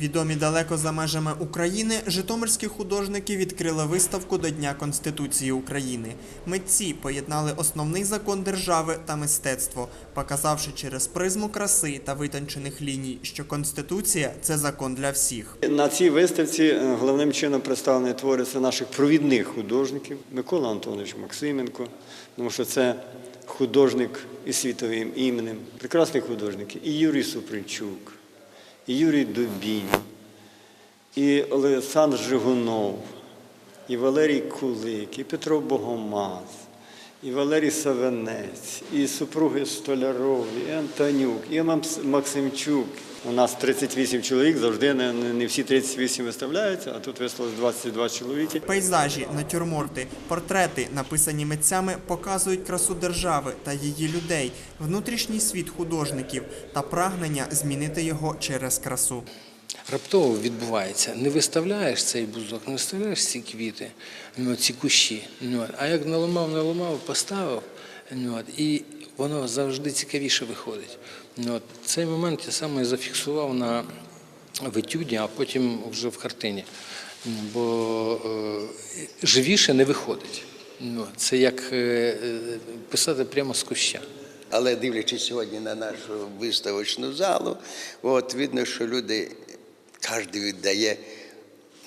Відомі далеко за межами України, житомирські художники відкрили виставку до Дня Конституції України. Митці поєднали основний закон держави та мистецтво, показавши через призму краси та витончених ліній, що Конституція це закон для всіх. На цій виставці е, головним чином представлені твори це наших провідних художників Микола Антонович Максименко, тому що це художник із світовим іменем, прекрасні художники, і Юрій Супричук, і Юрій Дубінь, і Олександр Жигунов, і Валерій Кулик, і Петро Богомаз, і Валерій Савенець, і супруги Столяров, і Антонюк, і Макс- Максимчук. У нас 38 чоловік, завжди не, не не всі 38 виставляються, а тут виставилось 22 чоловіки. Пейзажі, натюрморти, портрети, написані митцями, показують красу держави та її людей, внутрішній світ художників та прагнення змінити його через красу. Раптово відбувається. Не виставляєш цей бузок, не виставляєш ці квіти, ну, ці кущі. Ну, а як наламав, наламав, поставив, ну, і воно завжди цікавіше виходить. Цей момент я саме зафіксував на в етюді, а потім вже в картині. Бо е, живіше не виходить. Це як е, е, писати прямо з куща. Але дивлячись сьогодні на нашу виставочну залу, от видно, що люди, кожен віддає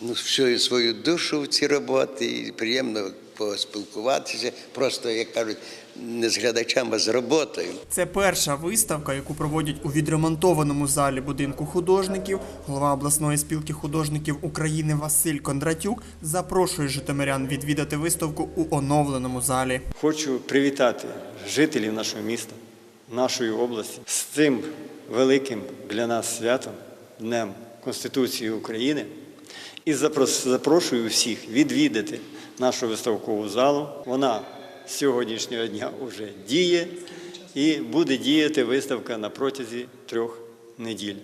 ну, всю свою душу в ці роботи, і приємно поспілкуватися, просто, як кажуть, не з глядачами, а з роботою. Це перша виставка, яку проводять у відремонтованому залі будинку художників. Голова обласної спілки художників України Василь Кондратюк запрошує житомирян відвідати виставку у оновленому залі. Хочу привітати жителів нашого міста, нашої області з цим великим для нас святом, Днем Конституції України. І запрошую всіх відвідати нашу виставкову залу. Вона з сьогоднішнього дня вже діє і буде діяти виставка на протязі трьох неділь.